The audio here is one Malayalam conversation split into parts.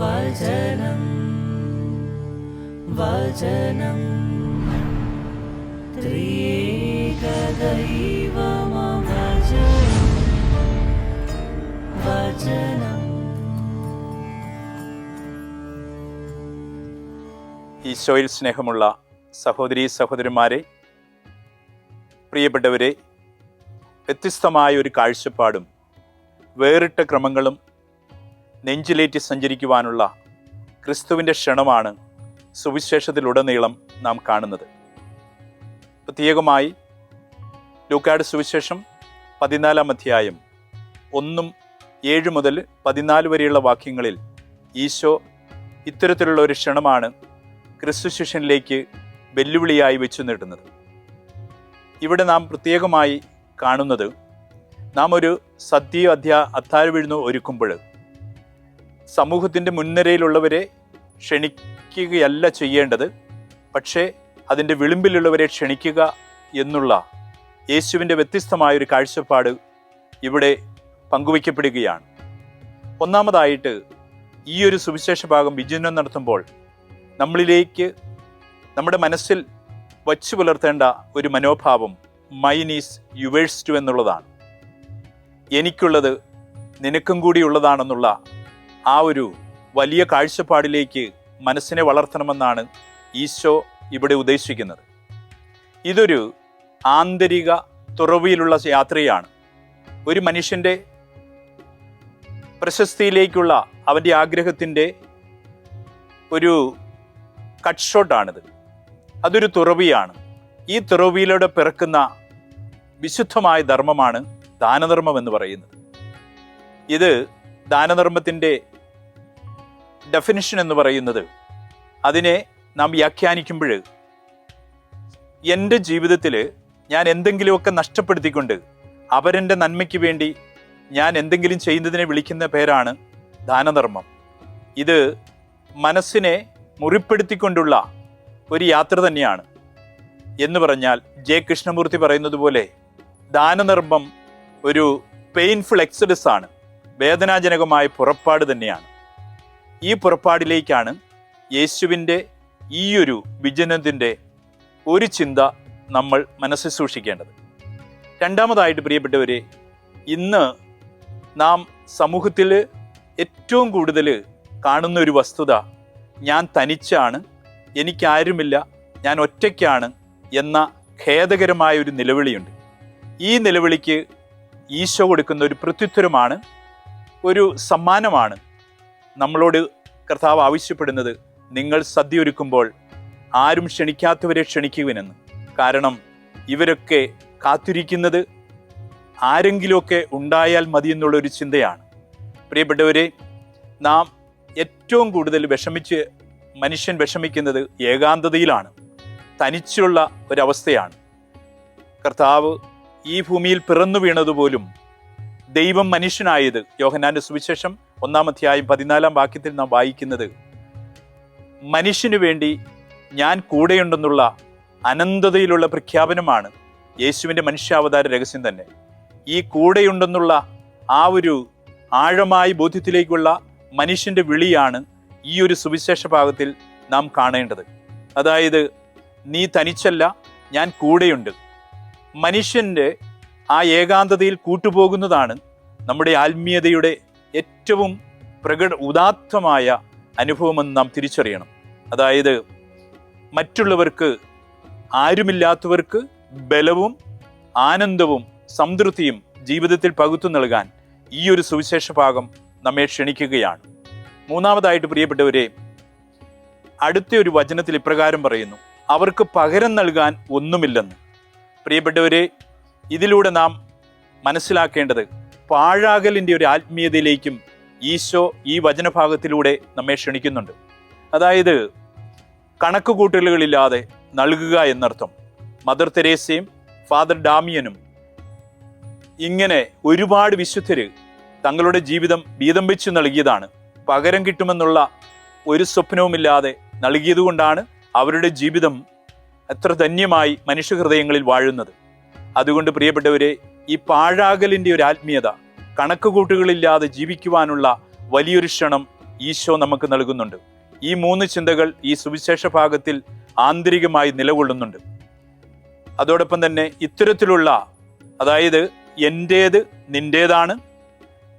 വചനം വചനം. ത്രിയേകദൈവമവചനം വചനം. ഈശോയിൽ സ്നേഹമുള്ള സഹോദരീ സഹോദരന്മാരെ പ്രിയപ്പെട്ടവരെ വ്യത്യസ്തമായ ഒരു കാഴ്ചപ്പാടും വേറിട്ട ക്രമങ്ങളും നെഞ്ചിലേറ്റി സഞ്ചരിക്കുവാനുള്ള ക്രിസ്തുവിന്റെ ക്ഷണമാണ് സുവിശേഷത്തിലുടനീളം നാം കാണുന്നത്. പ്രത്യേകമായി ലൂക്കാട് സുവിശേഷം പതിനാലാം അധ്യായം ഒന്നും ഏഴ് മുതൽ പതിനാല് വരെയുള്ള വാക്യങ്ങളിൽ ഈശോ ഇത്തരത്തിലുള്ള ഒരു ക്ഷണമാണ് ക്രിസ്തു ശിഷ്യനിലേക്ക് വെല്ലുവിളിയായി വെച്ചു നീട്ടുന്നത് ഇവിടെ നാം പ്രത്യേകമായി കാണുന്നത് നാം ഒരു സദ്യ അധ്യാ അത്താഴ വിഴുന്നു ഒരുക്കുമ്പോൾ സമൂഹത്തിന്റെ മുൻനിരയിലുള്ളവരെ ക്ഷണിക്കുകയല്ല ചെയ്യേണ്ടത് പക്ഷേ അതിന്റെ വിളിമ്പിലുള്ളവരെ ക്ഷണിക്കുക എന്നുള്ള യേശുവിന്റെ വ്യത്യസ്തമായൊരു കാഴ്ചപ്പാട് ഇവിടെ പങ്കുവയ്ക്കപ്പെടുകയാണ്. ഒന്നാമതായിട്ട് ഈ ഒരു സുവിശേഷ ഭാഗം വിചിന്തനം നടത്തുമ്പോൾ നമ്മളിലേക്ക് നമ്മുടെ മനസ്സിൽ വച്ചു പുലർത്തേണ്ട ഒരു മനോഭാവം മൈൻ ഈസ് യുവേഴ്സ് ടു എന്നുള്ളതാണ്. എനിക്കുള്ളത് നിനക്കും കൂടി ഉള്ളതാണെന്നുള്ള ആ ഒരു വലിയ കാഴ്ചപ്പാടിലേക്ക് മനസ്സിനെ വളർത്തണമെന്നാണ് ഈശോ ഇവിടെ ഉദ്ദേശിക്കുന്നത്. ഇതൊരു ആന്തരിക തുറവിയിലുള്ള യാത്രയാണ്. ഒരു മനുഷ്യന്റെ പ്രശസ്തിയിലേക്കുള്ള അവന്റെ ആഗ്രഹത്തിന്റെ ഒരു കട്ട് ഷോട്ടാണിത് അതൊരു തുറവിയാണ്. ഈ തുറവിയിലൂടെ പിറക്കുന്ന വിശുദ്ധമായ ധർമ്മമാണ് ദാനധർമ്മം എന്ന് പറയുന്നത്. ഇത് ദാനധർമ്മത്തിന്റെ ഡെഫിനിഷൻ എന്ന് പറയുന്നത് അതിനെ നാം വ്യാഖ്യാനിക്കുമ്പോൾ എന്റെ ജീവിതത്തിൽ ഞാൻ എന്തെങ്കിലുമൊക്കെ നഷ്ടപ്പെടുത്തിക്കൊണ്ട് അവരെന്റെ നന്മയ്ക്ക് വേണ്ടി ഞാൻ എന്തെങ്കിലും ചെയ്യുന്നതിനെ വിളിക്കുന്ന പേരാണ് ദാനധർമ്മം. ഇത് മനസ്സിനെ മുറിപ്പെടുത്തിക്കൊണ്ടുള്ള ഒരു യാത്ര തന്നെയാണ്. എന്ന് പറഞ്ഞാൽ ജെ കൃഷ്ണമൂർത്തി പറയുന്നത് പോലെ ദാനധർമ്മം ഒരു പെയിൻഫുൾ എക്സഡസ് ആണ്. വേദനാജനകമായ പുറപ്പാട് തന്നെയാണ്. ഈ പുറപ്പാടിലേക്കാണ് യേശുവിന്റെ ഈയൊരു വിജനത്തിന്റെ ഒരു ചിന്ത നമ്മൾ മനസ്സിൽ സൂക്ഷിക്കേണ്ടത്. രണ്ടാമതായിട്ട് പ്രിയപ്പെട്ടവരെ ഇന്ന് നാം സമൂഹത്തിൽ ഏറ്റവും കൂടുതൽ കാണുന്ന ഒരു വസ്തുത ഞാൻ തനിച്ചാണ് എനിക്കാരുമില്ല ഞാൻ ഒറ്റയ്ക്കാണ് എന്ന ഖേദകരമായ ഒരു നിലവിളിയുണ്ട്. ഈ നിലവിളിക്ക് ഈശോ കൊടുക്കുന്ന ഒരു പ്രത്യുത്തരമാണ് ഒരു സമ്മാനമാണ് നമ്മളോട് കർത്താവ് ആവശ്യപ്പെടുന്നത് നിങ്ങൾ സദ്യ ഒരുക്കുമ്പോൾ ആരും ക്ഷണിക്കാത്തവരെ ക്ഷണിക്കുവിനെന്ന്. കാരണം ഇവരൊക്കെ കാത്തിരിക്കുന്നത് ആരെങ്കിലുമൊക്കെ ഉണ്ടായാൽ മതി എന്നുള്ളൊരു ചിന്തയാണ്. പ്രിയപ്പെട്ടവരെ നാം ഏറ്റവും കൂടുതൽ വിഷമിച്ച് മനുഷ്യൻ വിഷമിക്കുന്നത് ഏകാന്തതയിലാണ്. തനിച്ചുള്ള ഒരവസ്ഥയാണ്. കർത്താവ് ഈ ഭൂമിയിൽ പിറന്നു വീണതുപോലും ദൈവം മനുഷ്യനായത് യോഹനാന്റെ സുവിശേഷം ഒന്നാം അധ്യായം പതിനാലാം വാക്യത്തിൽ നാം വായിക്കുന്നത് മനുഷ്യനു വേണ്ടി ഞാൻ കൂടെയുണ്ടെന്നുള്ള അനന്തതയിലുള്ള പ്രഖ്യാപനമാണ് യേശുവിന്റെ മനുഷ്യാവതാര രഹസ്യം തന്നെ. ഈ കൂടെയുണ്ടെന്നുള്ള ആ ഒരു ആഴമായ ബോധ്യത്തിലേക്കുള്ള മനുഷ്യന്റെ വിളിയാണ് ഈ ഒരു സുവിശേഷ ഭാഗത്തിൽ നാം കാണേണ്ടത്. അതായത് നീ തനിച്ചല്ല ഞാൻ കൂടെയുണ്ട്. മനുഷ്യന്റെ ആ ഏകാന്തതയിൽ കൂട്ടുപോകുന്നതാണ് നമ്മുടെ ആത്മീയതയുടെ ഏറ്റവും പ്രകട ഉദാത്തമായ അനുഭവമെന്ന് നാം തിരിച്ചറിയണം. അതായത് മറ്റുള്ളവർക്ക് ആരുമില്ലാത്തവർക്ക് ബലവും ആനന്ദവും സംതൃപ്തിയും ജീവിതത്തിൽ പകുത്തു നൽകാൻ ഈ ഒരു സുവിശേഷ ഭാഗം നമ്മെ ക്ഷണിക്കുകയാണ്. മൂന്നാമതായിട്ട് പ്രിയപ്പെട്ടവരെ അടുത്ത ഒരു വചനത്തിൽ ഇപ്രകാരം പറയുന്നു അവർക്ക് പകരം നൽകാൻ ഒന്നുമില്ലെന്ന്. പ്രിയപ്പെട്ടവരെ ഇതിലൂടെ നാം മനസ്സിലാക്കേണ്ടത് പാഴാകലിന്റെ ഒരു ആത്മീയതയിലേക്കും ഈശോ ഈ വചനഭാഗത്തിലൂടെ നമ്മെ ക്ഷണിക്കുന്നുണ്ട്. അതായത് കണക്കുകൂട്ടലുകളില്ലാതെ നൽകുക എന്നർത്ഥം. മദർ തെരേസയും ഫാദർ ഡാമിയനും ഇങ്ങനെ ഒരുപാട് വിശുദ്ധര് തങ്ങളുടെ ജീവിതം വീതം വെച്ച് നൽകിയതാണ്. പകരം കിട്ടുമെന്നുള്ള ഒരു സ്വപ്നവുമില്ലാതെ നൽകിയതുകൊണ്ടാണ് അവരുടെ ജീവിതം എത്ര ധന്യമായി മനുഷ്യഹൃദയങ്ങളിൽ വാഴുന്നത്. അതുകൊണ്ട് പ്രിയപ്പെട്ടവരെ ഈ പാഴാകലിന്റെ ഒരു ആത്മീയത കണക്കുകൂട്ടുകളില്ലാതെ ജീവിക്കുവാനുള്ള വലിയൊരു ക്ഷണം ഈശോ നമുക്ക് നൽകുന്നുണ്ട്. ഈ മൂന്ന് ചിന്തകൾ ഈ സുവിശേഷ ഭാഗത്തിൽ ആന്തരികമായി നിലകൊള്ളുന്നുണ്ട്. അതോടൊപ്പം തന്നെ ഇത്തരത്തിലുള്ള അതായത് എന്റേത് നിന്റേതാണ്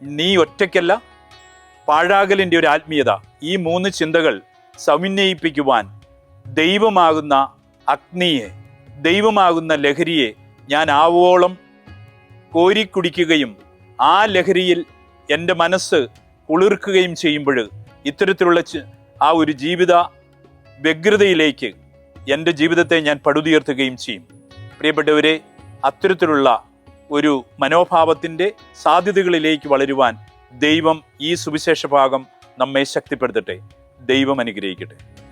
നീ ഒറ്റയ്ക്കല്ല പാഴാകലിന്റെ ഒരു ആത്മീയത ഈ മൂന്ന് ചിന്തകൾ സമന്വയിപ്പിക്കുവാൻ ദൈവമാകുന്ന അഗ്നിയെ ദൈവമാകുന്ന ലഹരിയെ ഞാൻ ആവോളം കോരിക്കുടിക്കുകയും ആ ലഹരിയിൽ എന്റെ മനസ്സ് കുളിർക്കുകയും ചെയ്യുമ്പോൾ ഇത്തരത്തിലുള്ള ആ ഒരു ജീവിത വ്യഗ്രതയിലേക്ക് എന്റെ ജീവിതത്തെ ഞാൻ പടുതുയർത്തുകയും ചെയ്യും. പ്രിയപ്പെട്ടവരെ അത്തരത്തിലുള്ള ഒരു മനോഭാവത്തിന്റെ സാധ്യതകളിലേക്ക് വളരുവാൻ ദൈവം ഈ സുവിശേഷ ഭാഗം നമ്മെ ശക്തിപ്പെടുത്തട്ടെ. ദൈവം അനുഗ്രഹിക്കട്ടെ.